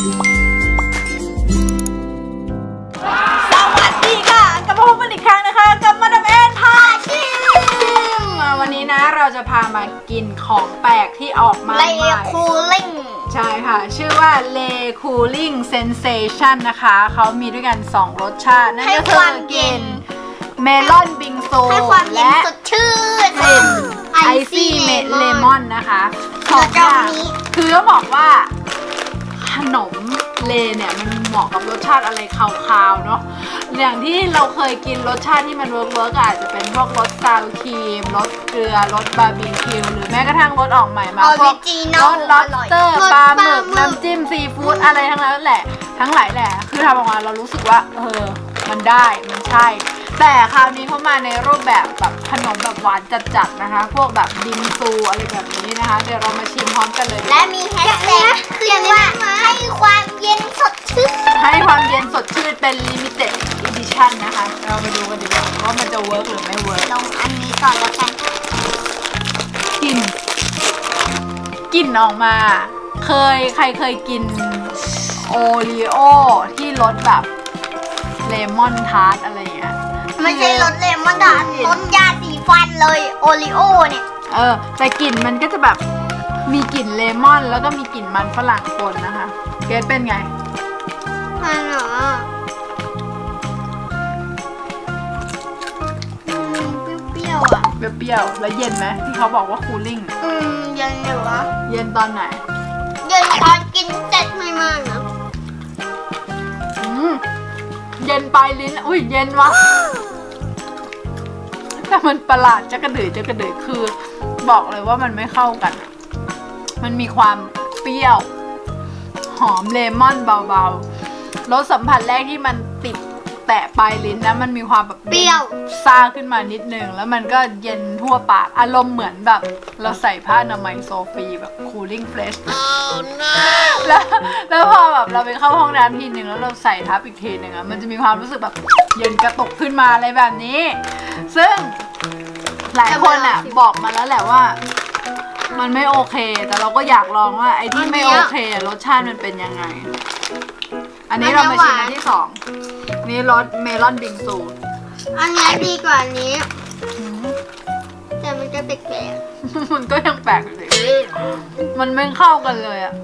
สวัสดีค่ะกลับมาพบกันอีกครั้งนะคะ กับมาดามแอนพาชิมวันนี้นะเราจะพามากินของแปลกที่ออกมาเลใหม่ คูลิ่ง ใช่ค่ะ ชื่อว่า Le Cooling Sensation นะคะ เขามีด้วยกัน 2 รสชาติ นั่นให้ก็คคืวาอมกเย็ลิ่นน เมลอนบิงซูให้ความเย็นและสดชื่น กลิ่นไอซี่เมดเลมอนนะคะสองอย่างนี้คือต้องบอกว่า ขนมเลเนี่ยมันเหมาะกับรสชาติอะไรคาวๆเนาะอย่างที่เราเคยกินรสชาติที่มันเวิร์กเวิร์กอาจจะเป็นพวกรสซาวครีมรสเกลือรสบาร์บีคิวหรือแม้กระทั่งรสออกใหม่มาออพวริกจินรอลสลอสเตอร์ปลาหมึกน้ำจิ้มซีฟู้ดอะไรทั้งนั้นแหละ ทั้งหลายแหละ คือทำออกมาเรารู้สึกว่าเออมันได้มันใช่ แต่คราวนี้เขามาในรูปแบบแบบขนมแบบหวานจัดๆนะคะ พวกแบบบิงซูอะไรแบบนี้นะคะ เดี๋ยวเรามาชิมพร้อมกันเลยดีกและว่ามีแฮชแท็กคือว่าให้ความเย็นสดชื่นให้ความเย็นสดชื่นเป็น limited edition นะคะ เรามาดูกันดีกว่าว่ามันจะเวิร์กหรือไม่เวิร์กลงอันนี้ก่อนแล้วกันกลิ่นกลิ่นออกมา เคยใครเคยกินโอรีโอที่รสแบบเลมอนทาร์ตอะไรอย่างเงี้ย ไม่ใช่รสเลมอนดานรสยาสีฟันเลยโอริโอเนี่ย เออ แต่กลิ่นมันก็จะแบบมีกลิ่นเลมอน แล้วก็มีกลิ่นมันฝรั่งปนนะคะ เกรดเป็นไง มันเหรออืมเปรี้ยวๆอะ เปรี้ยวๆ แล้วเย็นไหมที่เขาบอกว่าคูลิ่ง อืม เย็นอยู่วะเย็นตอนไหน เย็นตอนกินเสร็จไม่มากนะ อืม เย็นปลายลิ้น อุ้ยเย็นวะแต่ มันประหลาดจะกระดือจะกระดือคือ บอกเลยว่ามันไม่เข้ากัน มันมีความเปรี้ยว หอมเลมอนเบาๆรสสัมผัสแรกที่มันติดแตะปลายลิ้นนะมันมีความแบบเปรี้ยวซ่าขึ้นมานิดนึงแล้วมันก็เย็นทั่วปากอารมณ์เหมือนแบบ เราใส่ผ้าอนามัยโซฟีแบบ cooling fresh แล้วแล้วพอแบบเราไปเข้าห้องน้ำทีหนึ่งแล้วเราใส่ทับอีกทีหนึ่งอะมันจะมีความรู้สึกแบบเย็นกระตุกขึ้นมาอะไรแบบนี้ ซึ่ง หลายคนอะบอกมาแล้วแหละว่า มันไม่โอเค แต่เราก็อยากลองว่า ไอ้ที่ไม่โอเคอะรสชาติมันเป็นยังไง อันนี้เรามาชิมอันที่สองนี่รสเมลอนบิงซูอันนี้ดีกว่าอันนี้ แต่มันก็แปลกมันก็ยังแปลกอยู่เลยมันไม่เข้ากันเลยอะ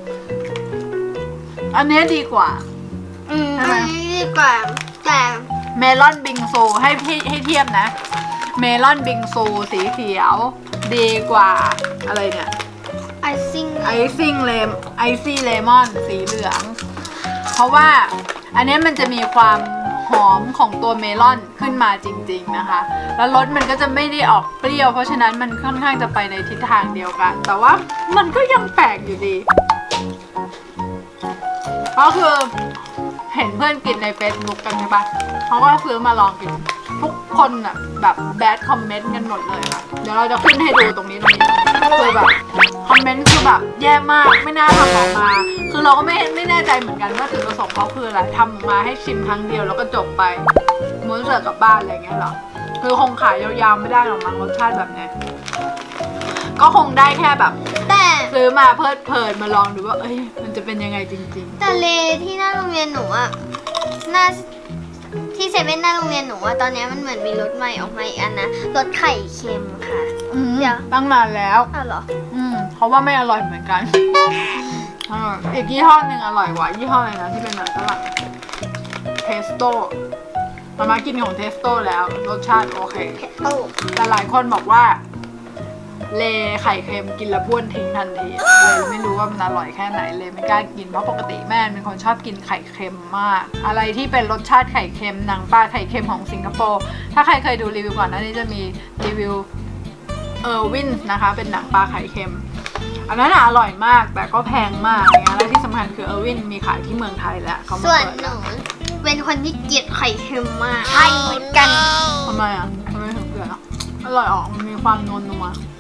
อันนี้ดีกว่าๆอืมใช่ไหมอันนี้ดีกว่า แต่เมลอนบิงซูให้ให้ให้เทียบนะ เมลอนบิงซูสีเขียว ดีกว่าอะไรเนี่ยไอซิ่งไอซิ่งเลมไอซี่เลมอนสีเหลือง เพราะว่าอันนี้มันจะมีความหอมของตัวเมลอนขึ้นมาจริง ๆนะคะ แล้วรสมันก็จะไม่ได้ออกเปรี้ยว เพราะฉะนั้นมันค่อนข้างจะไปในทิศทางเดียวกัน แต่ว่ามันก็ยังแปลกอยู่ดีก็คือเห็นเพื่อนกินใน Facebook กันใช่ปะเขาก็ซื้อมาลองกิน ทุกคนอะแบบแบดคอมเมนต์กันหมดเลยค่ะ เดี๋ยวเราจะขึ้นให้ดูตรงนี้ตรงนี้คือแบบคอมเมนต์คือแบบแย่มากไม่น่าทำออกมา คือเราก็ไม่ไม่แน่ใจเหมือนกันว่าจุดประสงค์เขาคืออะไรทำออกมาให้ชิมครั้งเดียวแล้วก็จบไปม้วนเสือกลับบ้านอะไรอย่างเงี้ยเหรอคือคงขายยาวๆไม่ได้หรอกมั้งรสชาติแบบเนี้ยก็คงได้แค่แบบแต่ซื้อมาเพลิดเพลินมาลองดูว่าเอ้ยมันจะเป็นยังไงจริงแต่เลที่หน้าโรงเรียนหนูอะหน้า ที่เซเว่นหน้าโรงเรียนหนูอะตอนนี้มันเหมือนมีรสใหม่ออกมาอีกอันนะรสไข่เค็มค่ะๆอืมเดี๋ยว ตั้งนานแล้ว อ้าวเหรออืมเขาว่าไม่อร่อยเหมือนกันอร่อยอีกยี่ห้อหนึ่งอร่อยกว่ายี่ห้ออะไรนะที่เป็นแบบฝรั่งเทสโต้มามากินของเทสโต้แล้วรสชาติโอเค เผ็ดโต้แต่หลายคนบอกว่า เลไข่เค็มกินแล้วบ้วนทิ้งทันทีเลยไม่รู้ว่ามันอร่อยแค่ไหนเลยไม่กล้ากินเพราะปกติแม่เป็นคนชอบกินไข่เค็มมาก อะไรที่เป็นรสชาติไข่เค็มหนังปลาไข่เค็มของสิงคโปร์ถ้าใครเคยดูรีวิวก่อนหน้านี้จะมีรีวิวเออร์วินนะคะเป็นหนังปลาไข่เค็มอันนั้นอะอร่อยมากแต่ก็แพงมากอย่างเงี้ยและที่สำคัญคือเออร์วินมีขายที่เมืองไทยแล้วเขามาส่วนเปิดหนูเป็นคนที่เกลียดไข่เค็มมากใช่เหมือนกันทำไมอะทำไมถึงเกลืออะอร่อยออกมันมีความนวลนัวหนู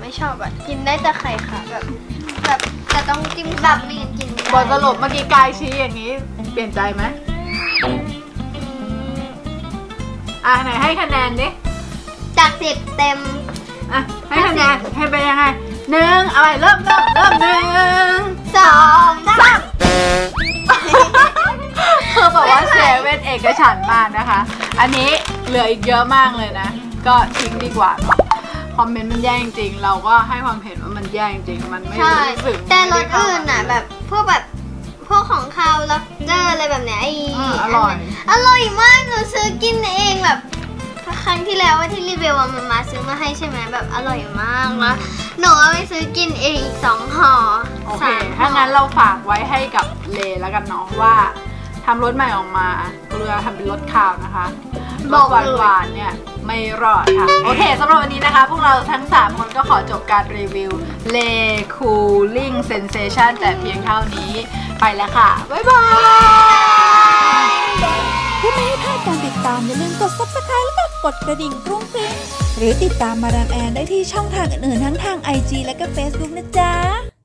ไม่ชอบแบบกินได้แต่ไข่ค่ะแบบแบบจะต้องจิ้มแบบไม่งั้นกินไม่ได้บทสรุปเมื่อกี้กายชี้อย่างนี้ เปลี่ยนใจไหมอะไหนให้คะแนนดิจากสิบเต็มอะให้คะแนนให้ไปยังไงหนึ่งเอาไปเริ่มเริ่มเริ่มหนึ่งสองสามเธอบอกว่าเซเว่นเอกฉันมากนะคะ อันนี้เหลืออีกเยอะมากเลยนะ ก็ทิ้งดีกว่าเคอมเมนต์มันแย่จริงๆเราก็ให้ความเห็นว่ามันแย่จริงๆมันไม่ใช่รู้สึกแต่รไม่สได้เข้าอื่นอะ แบบพวกแบบพวกของคาวลับเจออะไรแบบเนี้ยไอ้อืมอร่อย อร่อยมากหนูซื้อกินเองแบบครั้งที่แล้วว่าที่รีวิวอะมันมาซื้อมาให้ใช่ไหมแบบอร่อยมากแล้วหนูเอาไปซื้อกินเองอีกสองห่อโอเคสามห่อถ้างั้นเราฝากไว้ให้กับเลแล้วกันเนาะว่า ทำรสใหม่ออกมา เกลือทำเป็นรสข้าวนะคะรสหวานหวานๆเนี่ยไม่รอดค่ะ โอเคสำหรับวันนี้นะคะ พวกเราทั้ง 3 คนก็ขอจบการรีวิวเลคูลิ่งเซนเซชันแต่เพียงเท่านี้ไปแล้วค่ะ บ๊ายบายเพื่อไม่ให้พลาดการติดตามอย่าลืมกด subscribe แล้วก็กดกระดิ่งกรุ้งกริ้งหรือติดตามมาดามแอนได้ที่ช่องทางอื่นๆทั้งทาง IG และก็ Facebook นะจ๊ะ